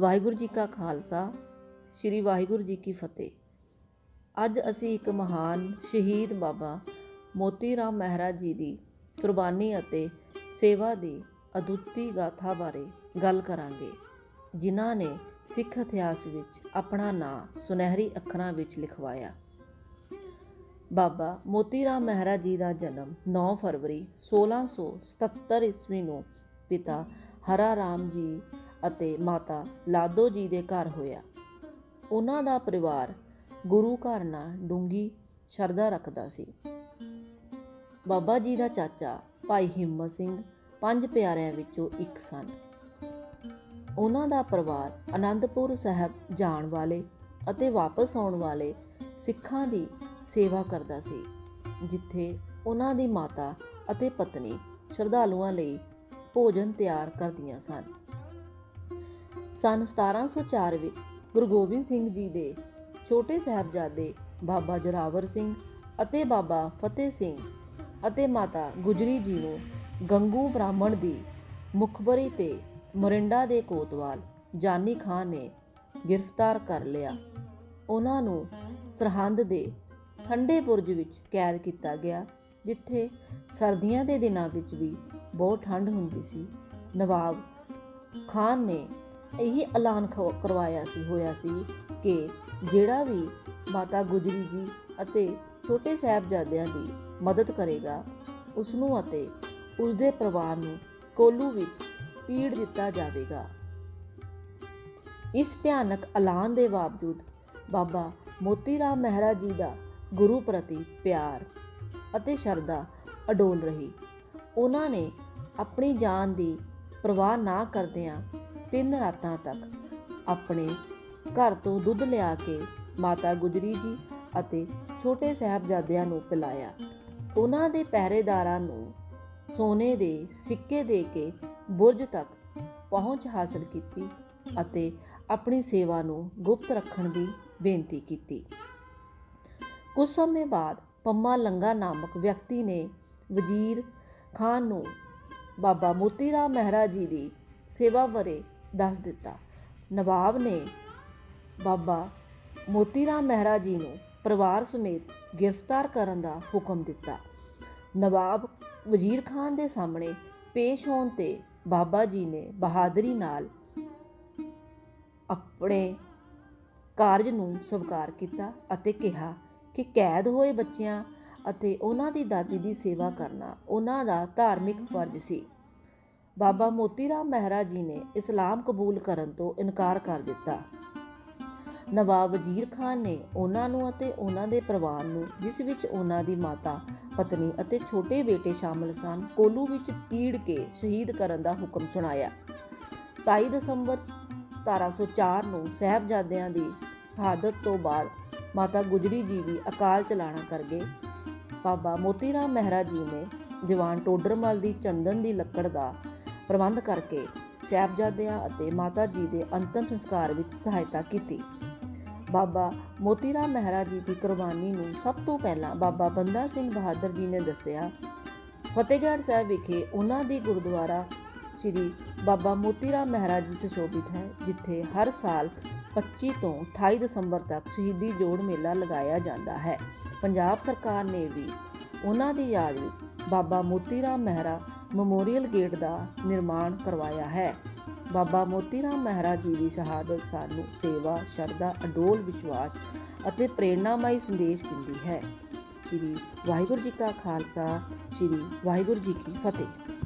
ਵਾਹਿਗੁਰੂ ਜੀ ਕਾ ਖਾਲਸਾ, ਸ੍ਰੀ ਵਾਹਿਗੁਰੂ ਜੀ ਕੀ ਫਤਿਹ। ਅੱਜ ਅਸੀਂ ਇੱਕ ਮਹਾਨ ਸ਼ਹੀਦ ਬਾਬਾ ਮੋਤੀ ਰਾਮ ਮਹਿਰਾ ਜੀ ਦੀ ਕੁਰਬਾਨੀ ਅਤੇ ਸੇਵਾ ਦੀ ਅਦੁੱਤੀ ਗਾਥਾ ਬਾਰੇ ਗੱਲ ਕਰਾਂਗੇ, ਜਿਨ੍ਹਾਂ ਨੇ ਸਿੱਖ ਇਤਿਹਾਸ ਵਿੱਚ ਆਪਣਾ ਨਾਂ ਸੁਨਹਿਰੀ ਅੱਖਰਾਂ ਵਿੱਚ ਲਿਖਵਾਇਆ। ਬਾਬਾ ਮੋਤੀ ਰਾਮ ਮਹਿਰਾ ਜੀ ਦਾ ਜਨਮ 9 ਫਰਵਰੀ 1677 ਈਸਵੀ ਨੂੰ ਪਿਤਾ ਹਰਾ ਰਾਮ ਜੀ ਅਤੇ ਮਾਤਾ ਲਾਦੋ ਜੀ ਦੇ ਘਰ ਹੋਇਆ। ਉਹਨਾਂ ਦਾ ਪਰਿਵਾਰ ਗੁਰੂ ਘਰ ਨਾਲ ਡੂੰਗੀ ਸ਼ਰਧਾ ਰੱਖਦਾ ਸੀ। ਬਾਬਾ ਜੀ ਦਾ ਚਾਚਾ ਭਾਈ ਹਿੰਮਤ ਸਿੰਘ ਪੰਜ ਪਿਆਰਿਆਂ ਵਿੱਚੋਂ ਇੱਕ ਸਨ। ਉਹਨਾਂ ਦਾ ਪਰਿਵਾਰ ਆਨੰਦਪੁਰ ਸਾਹਿਬ ਜਾਣ ਵਾਲੇ ਅਤੇ ਵਾਪਸ ਆਉਣ ਵਾਲੇ ਸਿੱਖਾਂ ਦੀ ਸੇਵਾ ਕਰਦਾ ਸੀ, ਜਿੱਥੇ ਉਹਨਾਂ ਦੀ ਮਾਤਾ ਅਤੇ ਪਤਨੀ ਸ਼ਰਧਾਲੂਆਂ ਲਈ ਭੋਜਨ ਤਿਆਰ ਕਰਦੀਆਂ ਸਨ। ਸਨ 1704 ਵਿੱਚ ਗੁਰੂ ਗੋਬਿੰਦ ਸਿੰਘ ਜੀ ਦੇ ਛੋਟੇ ਸਾਹਿਬਜ਼ਾਦੇ ਬਾਬਾ ਜੋਰਾਵਰ ਸਿੰਘ ਅਤੇ ਬਾਬਾ ਫਤਿਹ ਸਿੰਘ ਅਤੇ ਮਾਤਾ ਗੁਜਰੀ ਜੀ ਨੂੰ ਗੰਗੂ ਬ੍ਰਾਹਮਣ ਦੀ ਮੁਖਬਰੀ ਤੇ ਮੋਰਿੰਡਾ ਦੇ ਕੋਤਵਾਲ ਜਾਨੀ ਖਾਨ ਨੇ ਗ੍ਰਿਫਤਾਰ ਕਰ ਲਿਆ। ਉਹਨਾਂ ਨੂੰ ਸਰਹੰਦ ਦੇ ਠੰਡੇ ਬੁਰਜ ਵਿੱਚ ਕੈਦ ਕੀਤਾ ਗਿਆ, ਜਿੱਥੇ ਸਰਦੀਆਂ ਦੇ ਦਿਨਾਂ ਵਿੱਚ ਵੀ ਬਹੁਤ ਠੰਡ ਹੁੰਦੀ ਸੀ। ਨਵਾਬ ਖਾਨ ਨੇ ਇਹੀ ਐਲਾਨ ਖ- ਕਰਵਾਇਆ ਸੀ, ਹੋਇਆ ਸੀ ਕਿ ਜਿਹੜਾ ਵੀ ਮਾਤਾ ਗੁਜਰੀ ਜੀ ਅਤੇ ਛੋਟੇ ਸਾਹਿਬਜ਼ਾਦਿਆਂ ਦੀ ਮਦਦ ਕਰੇਗਾ ਉਸ ਨੂੰ ਅਤੇ ਉਸ ਦੇ ਪਰਿਵਾਰ ਨੂੰ ਕੋਲੂ ਵਿੱਚ ਪੀੜ ਦਿੱਤਾ ਜਾਵੇਗਾ। ਇਸ ਭਿਆਨਕ ਐਲਾਨ ਦੇ ਬਾਵਜੂਦ ਬਾਬਾ ਮੋਤੀ ਰਾਮ ਮਹਿਰਾ ਜੀ ਦਾ ਗੁਰੂ ਪ੍ਰਤੀ ਪਿਆਰ ਅਤੇ ਸ਼ਰਧਾ ਅਡੋਲ ਰਹੀ। ਉਹਨਾਂ ਨੇ ਆਪਣੀ ਜਾਨ ਦੀ ਪਰਵਾਹ ਨਾ ਕਰਦਿਆਂ ਤਿੰਨ ਰਾਤਾਂ ਤੱਕ ਆਪਣੇ ਘਰ ਤੋਂ ਦੁੱਧ ਲਿਆ ਕੇ ਮਾਤਾ ਗੁਜਰੀ ਜੀ ਅਤੇ ਛੋਟੇ ਸਾਹਿਬਜ਼ਾਦਿਆਂ ਨੂੰ ਪਿਲਾਇਆ। ਉਹਨਾਂ ਦੇ ਪਹਿਰੇਦਾਰਾਂ ਨੂੰ ਸੋਨੇ ਦੇ ਸਿੱਕੇ ਦੇ ਕੇ ਬੁਰਜ ਤੱਕ ਪਹੁੰਚ ਹਾਸਲ ਕੀਤੀ ਅਤੇ ਆਪਣੀ ਸੇਵਾ ਨੂੰ ਗੁਪਤ ਰੱਖਣ ਦੀ ਬੇਨਤੀ ਕੀਤੀ। ਕੁਝ ਸਮੇਂ ਬਾਅਦ ਪੰਮਾ ਲੰਗਾ ਨਾਮਕ ਵਿਅਕਤੀ ਨੇ ਵਜ਼ੀਰ ਖਾਨ ਨੂੰ ਬਾਬਾ ਮੋਤੀ ਰਾਮ ਮਹਿਰਾ ਜੀ ਦੀ ਸੇਵਾ ਬਾਰੇ ਦੱਸ ਦਿੱਤਾ। ਨਵਾਬ ਨੇ ਬਾਬਾ ਮੋਤੀ ਰਾਮ ਮਹਿਰਾ ਜੀ ਨੂੰ ਪਰਿਵਾਰ ਸਮੇਤ ਗ੍ਰਿਫਤਾਰ ਕਰਨ ਦਾ ਹੁਕਮ ਦਿੱਤਾ। ਨਵਾਬ ਵਜ਼ੀਰ ਖਾਨ ਦੇ ਸਾਹਮਣੇ ਪੇਸ਼ ਹੋਣ ਤੇ ਬਾਬਾ ਜੀ ਨੇ ਬਹਾਦਰੀ ਨਾਲ ਆਪਣੇ ਕਾਰਜ ਨੂੰ ਸਵੀਕਾਰ ਕੀਤਾ ਅਤੇ ਕਿਹਾ ਕਿ ਕੈਦ ਹੋਏ ਬੱਚਿਆਂ ਅਤੇ ਉਹਨਾਂ ਦੀ ਦਾਦੀ ਦੀ ਸੇਵਾ ਕਰਨਾ ਉਹਨਾਂ ਦਾ ਧਾਰਮਿਕ ਫਰਜ਼ ਸੀ। ਬਾਬਾ ਮੋਤੀ ਰਾਮ ਮਹਿਰਾ ਜੀ ਨੇ ਇਸਲਾਮ ਕਬੂਲ ਕਰਨ ਤੋਂ ਇਨਕਾਰ ਕਰ ਦਿੱਤਾ। ਨਵਾਬ ਵਜ਼ੀਰ ਖਾਨ ਨੇ ਉਹਨਾਂ ਨੂੰ ਅਤੇ ਉਹਨਾਂ ਦੇ ਪਰਿਵਾਰ ਨੂੰ, ਜਿਸ ਵਿੱਚ ਉਹਨਾਂ ਦੀ ਮਾਤਾ, ਪਤਨੀ ਅਤੇ ਛੋਟੇ ਬੇਟੇ ਸ਼ਾਮਲ ਸਨ, ਕੋਲੂ ਵਿੱਚ ਪੀੜ ਕੇ ਸ਼ਹੀਦ ਕਰਨ ਦਾ ਹੁਕਮ ਸੁਣਾਇਆ। 27 ਦਸੰਬਰ 1704 ਨੂੰ ਸਾਹਿਬਜ਼ਾਦਿਆਂ ਦੀ ਸ਼ਹਾਦਤ ਤੋਂ ਬਾਅਦ ਮਾਤਾ ਗੁਜਰੀ ਜੀ ਵੀ ਅਕਾਲ ਚਲਾਣਾ ਕਰ ਗਏ। ਬਾਬਾ ਮੋਤੀ ਰਾਮ ਮਹਿਰਾ ਜੀ ਨੇ ਦੀਵਾਨ ਟੋਡਰਮਲ ਦੀ ਚੰਦਨ ਦੀ ਲੱਕੜ ਦਾ ਪ੍ਰਬੰਧ ਕਰਕੇ ਸਾਹਿਬਜ਼ਾਦਿਆਂ ਅਤੇ ਮਾਤਾ ਜੀ ਦੇ ਅੰਤਮ ਸੰਸਕਾਰ ਵਿੱਚ ਸਹਾਇਤਾ ਕੀਤੀ। ਬਾਬਾ ਮੋਤੀ ਰਾਮ ਮਹਿਰਾ ਜੀ ਦੀ ਕੁਰਬਾਨੀ ਨੂੰ ਸਭ ਤੋਂ ਪਹਿਲਾਂ ਬਾਬਾ ਬੰਦਾ ਸਿੰਘ ਬਹਾਦਰ ਜੀ ਨੇ ਦੱਸਿਆ। ਫਤਿਹਗੜ੍ਹ ਸਾਹਿਬ ਵਿਖੇ ਉਹਨਾਂ ਦੀ ਗੁਰਦੁਆਰਾ ਸ੍ਰੀ ਬਾਬਾ ਮੋਤੀ ਰਾਮ ਮਹਿਰਾ ਜੀ ਸੁਸ਼ੋਭਿਤ ਹੈ, ਜਿੱਥੇ ਹਰ ਸਾਲ 25 ਤੋਂ 28 ਦਸੰਬਰ ਤੱਕ ਸ਼ਹੀਦੀ ਜੋੜ ਮੇਲਾ ਲਗਾਇਆ ਜਾਂਦਾ ਹੈ। ਪੰਜਾਬ ਸਰਕਾਰ ਨੇ ਵੀ ਉਹਨਾਂ ਦੀ ਯਾਦ ਵਿੱਚ ਬਾਬਾ ਮੋਤੀ ਰਾਮ ਮਹਿਰਾ ਮੈਮੋਰੀਅਲ ਗੇਟ ਦਾ ਨਿਰਮਾਣ ਕਰਵਾਇਆ ਹੈ। ਬਾਬਾ ਮੋਤੀ ਰਾਮ ਮਹਾਰਾਜ ਜੀ ਦੀ ਸ਼ਹਾਦਤ ਸਾਨੂੰ ਸੇਵਾ, ਸ਼ਰਧਾ, ਅਡੋਲ ਵਿਸ਼ਵਾਸ ਅਤੇ ਪ੍ਰੇਰਣਾਮਈ ਸੰਦੇਸ਼ ਦਿੰਦੀ ਹੈ। ਸ੍ਰੀ ਵਾਹਿਗੁਰੂ ਜੀ ਕਾ ਖਾਲਸਾ, ਸ੍ਰੀ ਵਾਹਿਗੁਰੂ ਜੀ ਕੀ ਫਤਿਹ।